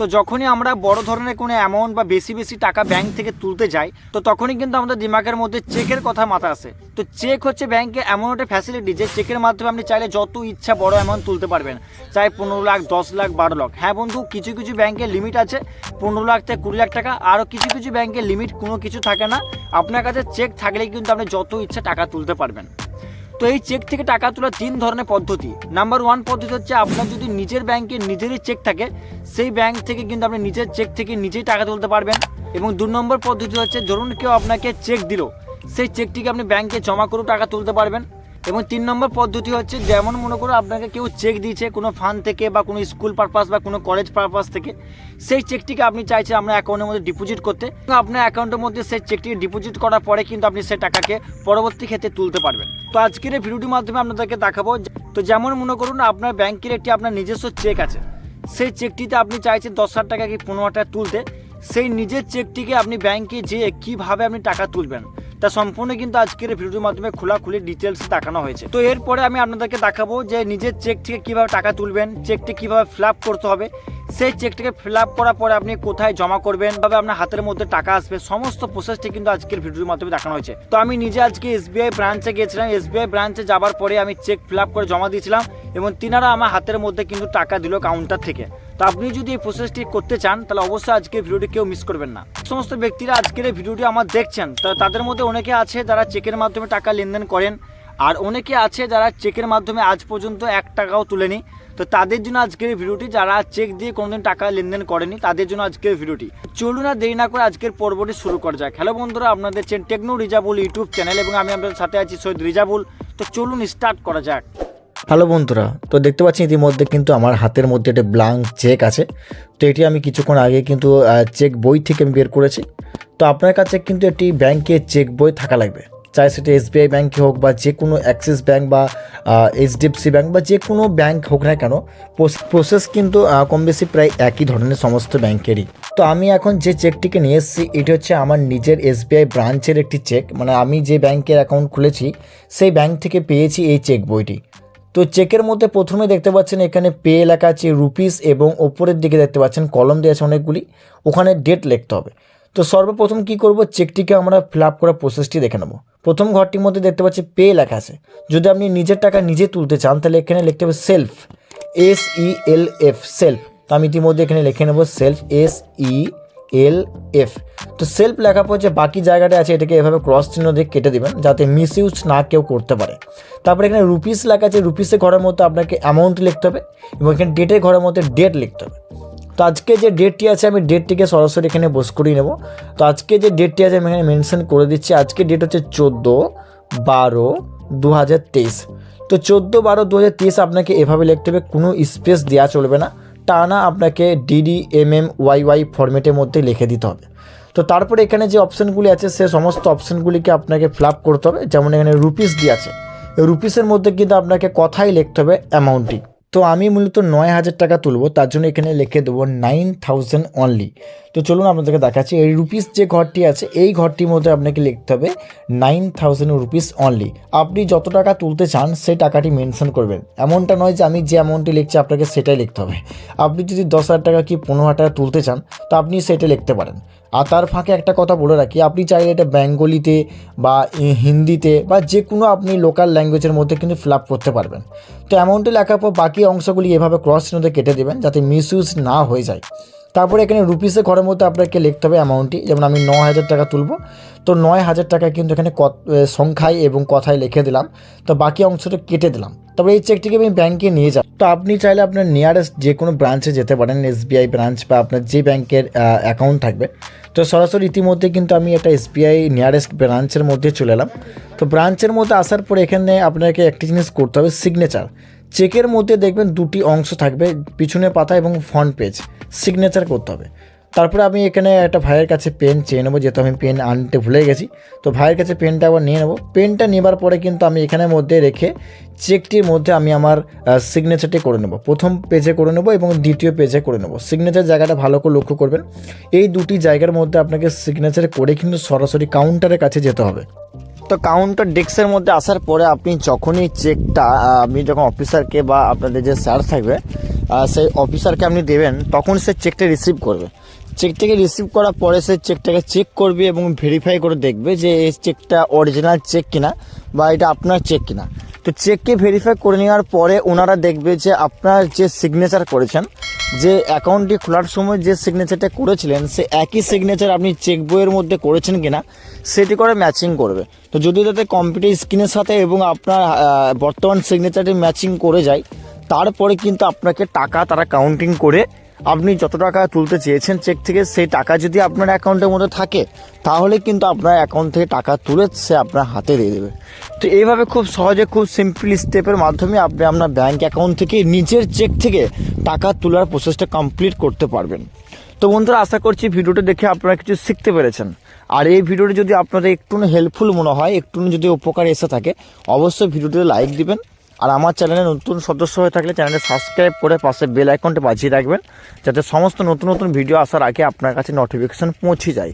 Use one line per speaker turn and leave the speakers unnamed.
তো যখনই আমরা বড় ধরনের কোনো অ্যামাউন্ট বা বেশি বেশি টাকা ব্যাংক থেকে তুলতে যাই, তো তখনই কিন্তু আমাদের দিমাগের মধ্যে চেকের কথা মাথা আসে। তো চেক হচ্ছে ব্যাংকে এমন একটা ফ্যাসিলিটি যে চেকের মাধ্যমে আপনি চাইলে যত ইচ্ছা বড় অ্যামাউন্ট তুলতে পারবেন। চাই পনেরো লাখ, দশ লাখ, বারো লাখ। হ্যাঁ বন্ধু, কিছু কিছু ব্যাংকের লিমিট আছে, পনেরো লাখ থেকে কুড়ি লাখ টাকা। আরও কিছু কিছু ব্যাংকের লিমিট কোনো কিছু থাকে না। আপনার কাছে চেক থাকলেই কিন্তু আপনি যত ইচ্ছা টাকা তুলতে পারবেন। তো এই চেক থেকে টাকা তোলার তিন ধরনের পদ্ধতি। নাম্বার ওয়ান পদ্ধতি হচ্ছে আপনার যদি নিজের ব্যাংকে নিজেরই চেক থাকে, সেই ব্যাংক থেকে কিন্তু আপনি নিজের চেক থেকে নিজেই টাকা তুলতে পারবেন। এবং দু নম্বর পদ্ধতি হচ্ছে, ধরুন কেউ আপনাকে চেক দিল, সেই চেকটিকে আপনি ব্যাংকে জমা করেও টাকা তুলতে পারবেন। এবং তিন নম্বর পদ্ধতি হচ্ছে যেমন মনে করো আপনাকে কেউ চেক দিয়েছে কোনো ফান্ড থেকে বা কোনো স্কুল পারপাস বা কোনো কলেজ পারপাস থেকে, সেই চেকটিকে আপনি চাইছেন আপনার অ্যাকাউন্টের মধ্যে ডিপোজিট করতে। আপনার অ্যাকাউন্টের মধ্যে সেই চেকটিকে ডিপোজিট করার পরে কিন্তু আপনি সেই টাকাকে পরবর্তী ক্ষেত্রে তুলতে পারবেন। তো আজকের এই ভিডিওটির মাধ্যমে আপনাদেরকে দেখাবো তো যেমন মনে করুন আপনার ব্যাংকের একটি আপনার নিজস্ব চেক আছে। সেই চেকটিতে আপনি চাইছেন দশ হাজার টাকা কি পনেরো হাজার টাকা তুলতে। সেই নিজের চেকটিকে আপনি ব্যাংকে যেয়ে কীভাবে আপনি টাকা তুলবেন। তা সম্পূর্ণ কিন্তু আজকের ভিডিওর মাধ্যমে খোলাখুলি ডিটেলস দেখানো হয়েছে। তো এরপরে আমি আপনাদেরকে দেখাবো যে নিজের চেক থেকে কীভাবে টাকা তুলবেন চেকটি কীভাবে ফিল করতে হবে। সেই চেকটিকে ফিল আপ করার পরে আপনি কোথায় জমা করবেন ভাবে আপনার হাতের মধ্যে টাকা আসবে, সমস্ত প্রসেসটি কিন্তু আজকের ভিডিওর মাধ্যমে দেখানো হয়েছে। তো আমি নিজে আজকে এসবিআই ব্রাঞ্চে গিয়েছিলাম। এসবিআই ব্রাঞ্চে যাবার পরে আমি চেক ফিল আপ করে জমা দিয়েছিলাম এবং তিনারা আমার হাতের মধ্যে কিন্তু টাকা দিল কাউন্টার থেকে। তো আপনি যদি এই প্রসেসটি করতে চান, তাহলে অবশ্যই আজকের ভিডিওটি কেউ মিস করবেন না। সমস্ত ব্যক্তিরা আজকের এই ভিডিওটি আমার দেখছেন, তো তাদের মধ্যে অনেকে আছে যারা চেকের মাধ্যমে টাকা লেনদেন করেন, আর অনেকে আছে যারা চেকের মাধ্যমে আজ পর্যন্ত এক টাকাও তুলেনি। তো তাদের জন্য আজকের ভিডিওটি, যারা চেক দিয়ে কোনোদিন টাকা লেনদেন করেনি, তাদের জন্য আজকের ভিডিওটি। চলুন আর দেরি না করে আজকের পর্বটি শুরু করা যাক। হ্যালো বন্ধুরা, আপনাদের চেন টেকনো রিজাবুল ইউটিউব চ্যানেল এবং আমি আপনাদের সাথে আছি সৈয়দ রিজাবুল তো চলুন স্টার্ট করা যাক।
হ্যালো বন্ধুরা, তো দেখতে পাচ্ছি ইতিমধ্যে কিন্তু আমার হাতের মধ্যে একটা ব্লাঙ্ক চেক আছে। তো এটি আমি কিছুক্ষণ আগে কিন্তু চেক বই থেকে আমি বের করেছি। তো আপনার কাছে কিন্তু একটি ব্যাংকে চেক বই থাকা লাগবে। চাই সেটা এসবিআই ব্যাংকে হোক বা যে কোনো অ্যাক্সিস ব্যাঙ্ক বা এইচডিএফসি ব্যাঙ্ক বা যে কোনো ব্যাঙ্ক হোক না কেন প্রসেস কিন্তু কম বেশি প্রায় একই ধরনের সমস্ত ব্যাংকেরই। তো আমি এখন যে চেকটিকে নিয়ে এসেছি, এটি হচ্ছে আমার নিজের এসবিআই ব্রাঞ্চের একটি চেক। মানে আমি যে ব্যাংকের অ্যাকাউন্ট খুলেছি, সেই ব্যাংক থেকে পেয়েছি এই চেক বইটি। তো চেকের মধ্যে প্রথমে দেখতে পাচ্ছেন এখানে পে লেখা আছে, রুপিস এবং ওপরের দিকে দেখতে পাচ্ছেন কলম দেওয়া আছে অনেকগুলি। ওখানে ডেট লিখতে হবে। তো সর্বপ্রথম কি করব? চেকটিকে আমরা ফিল আপ করার প্রসেসটি দেখে নেব। প্রথম ঘরটির মধ্যে দেখতে পাচ্ছি পে লেখা আছে। যদি আপনি নিজের টাকা নিজে তুলতে চান, তাহলে এখানে লিখতে হবে self S E L F self তো আমি ইতিমধ্যে এখানে লিখে নেব self S E L F তো সেলফ লেখা পর যে বাকি জায়গাটা আছে, এটাকে এভাবে ক্রস চিহ্ন দিয়ে কেটে দেবেন, যাতে মিস ইউজ না কেউ করতে পারে। তারপরে এখানে রুপিস লেখা আছে রুপিসের ঘরের মতো আপনাকে অ্যামাউন্ট লিখতে হবে এবং এখানে ডেটের ঘরের মধ্যে ডেট লিখতে হবে। তো আজকে যে ডেটটি আছে, আমি ডেটটিকে সরাসরি এখানে বস করিয়ে নেব। তো আজকে যে ডেটটি আছে, আমি এখানে মেনশন করে দিচ্ছি। আজকে ডেট হচ্ছে চোদ্দ বারো দু তো চোদ্দ বারো দু আপনাকে এভাবে লিখতে হবে, কোনো স্পেস দেওয়া চলবে না। টানা আপনাকে DD M M Y Y ফরম্যাটের মধ্যে লিখে দিতে হবে। তো তারপরে এখানে যে অপশানগুলি আছে, সে সমস্ত অপশানগুলিকে আপনাকে ফিল করতে হবে। যেমন এখানে রুপিস দিয়ে আছে। রুপিসের মধ্যে কিন্তু আপনাকে কথাই লিখতে হবে অ্যামাউন্টটি তো আমি মূলত নয় হাজার টাকা তুলবো, তার জন্য এখানে লিখে দেবো নাইন থাউজেন্ড অনলি তো চলুন আপনাদেরকে দেখাচ্ছি, এই রুপিস যে ঘরটি আছে, এই ঘরটির মধ্যে আপনাকে লিখতে হবে নাইন থাউজেন্ড রুপিস অনলি আপনি যত টাকা তুলতে চান, সেই টাকাটি মেনশন করবেন। এমনটা নয় যে আমি যে অ্যামাউন্টটি লিখছি, আপনাকে সেটাই লিখতে হবে। আপনি যদি দশ হাজার টাকা কি পনেরো হাজার টাকা তুলতে চান, তো আপনি সেটা লিখতে পারেন। আর তার ফাঁকে একটা কথা বলে রাখি, আপনি চাইলে এটা বেঙ্গলিতে বা হিন্দিতে বা যে কোনো আপনি লোকাল ল্যাঙ্গুয়েজের মধ্যে কিন্তু ফিল আপ করতে পারবেন। তো অ্যামাউন্টে লেখার পর বাকি অংশগুলি এভাবে ক্রস চিহ্নতে কেটে দেবেন যাতে মিস না হয়ে যায়। তারপরে এখানে রুপিসে ঘরের মধ্যে আপনাকে লিখতে হবে অ্যামাউন্টটি যেমন আমি ন হাজার টাকা তুলবো। তো নয় হাজার টাকা কিন্তু এখানে সংখ্যায় এবং কথায় লিখে দিলাম। তো বাকি অংশটা কেটে দিলাম। তারপরে এই চেকটিকে আমি ব্যাংকে নিয়ে যাব। তো আপনি চাইলে আপনার নিয়ারেস্ট যে কোনো ব্রাঞ্চে যেতে পারেন এসবিআই ব্রাঞ্চ বা আপনার যে ব্যাংকের অ্যাকাউন্ট থাকবে। তো সরাসরি ইতিমধ্যে কিন্তু আমি একটা এসবিআই নিয়ারেস্ট ব্রাঞ্চের মধ্যে চলে এলাম। তো ব্রাঞ্চের মধ্যে আসার পর এখানে আপনাকে একটি জিনিস করতে হবে সিগনেচার চেকের মধ্যে দেখবেন দুটি অংশ থাকবে পিছনে পাতা এবং ফ্রন্ট পেজ সিগনেচার করতে হবে। তারপরে আমি এখানে একটা ভাইয়ের কাছে পেন চেয়ে নেব, যেহেতু আমি পেন আনতে ভুলে গেছি। তো ভাইয়ের কাছে পেনটা আবার নিয়ে নেব। পেনটা নেবার পরে কিন্তু আমি এখানের মধ্যে রেখে চেকটির মধ্যে আমি আমার সিগনেচারটি করে নেব। প্রথম পেজে করে নেব এবং দ্বিতীয় পেজে করে নেব। সিগনেচার জায়গাটা ভালো করে লক্ষ্য করবেন। এই দুটি জায়গার মধ্যে আপনাকে সিগনেচার করে কিন্তু সরাসরি কাউন্টারের কাছে যেতে হবে। তো কাউন্টার ডেস্কের মধ্যে আসার পরে আপনি যখনই চেকটা আপনি যখন অফিসারকে বা আপনাদের যে স্যার থাকবে সেই অফিসারকে আপনি দেবেন, তখন সে চেকটা রিসিভ করবে। চেকটাকে রিসিভ করার পরে সে চেকটাকে চেক করবে এবং ভেরিফাই করে দেখবে যে এই চেকটা অরিজিনাল চেক কিনা বা এটা আপনার চেক কিনা। তো চেককে ভেরিফাই করে নেওয়ার পরে ওনারা দেখবে যে আপনার যে সিগনেচার করেছেন, যে অ্যাকাউন্টটি খোলার সময় যে সিগনেচারটা করেছিলেন, সে একই সিগনেচার আপনি চেক বইয়ের মধ্যে করেছেন কিনা, সেটি করে ম্যাচিং করবে। তো যদি তাতে কম্পিউটার স্ক্রিনের সাথে এবং আপনার বর্তমান সিগনেচারটি ম্যাচিং করে যায়, তারপরে কিন্তু আপনাকে টাকা তারা কাউন্টিং করে আপনি যত টাকা তুলতে চেয়েছেন চেক থেকে, সেই টাকা যদি আপনার অ্যাকাউন্টের মধ্যে থাকে, তাহলে কিন্তু আপনার অ্যাকাউন্ট থেকে টাকা তুলে সে আপনার হাতে দিয়ে দেবে। তো এইভাবে খুব সহজে, খুব সিম্পল স্টেপের মাধ্যমে আপনি আপনার ব্যাংক অ্যাকাউন্ট থেকে, নিজের চেক থেকে টাকা তোলার প্রসেসটা কমপ্লিট করতে পারবেন। তো বন্ধুরা, আশা করছি ভিডিওটা দেখে আপনারা কিছু শিখতে পেরেছেন। আর এই ভিডিওটি যদি আপনাদের একটু হেল্পফুল মনে হয় একটু যদি উপকার এসে থাকে, অবশ্যই ভিডিওটিতে লাইক দিবেন। আর আমার চ্যানেলে নতুন সদস্য হয়ে থাকলে চ্যানেলে সাবস্ক্রাইব করে পাশে বেল আইকনটা বাজিয়ে রাখবেন, যাতে সমস্ত নতুন নতুন ভিডিও আসার আগে আপনার কাছে নোটিফিকেশন পৌঁছে যায়।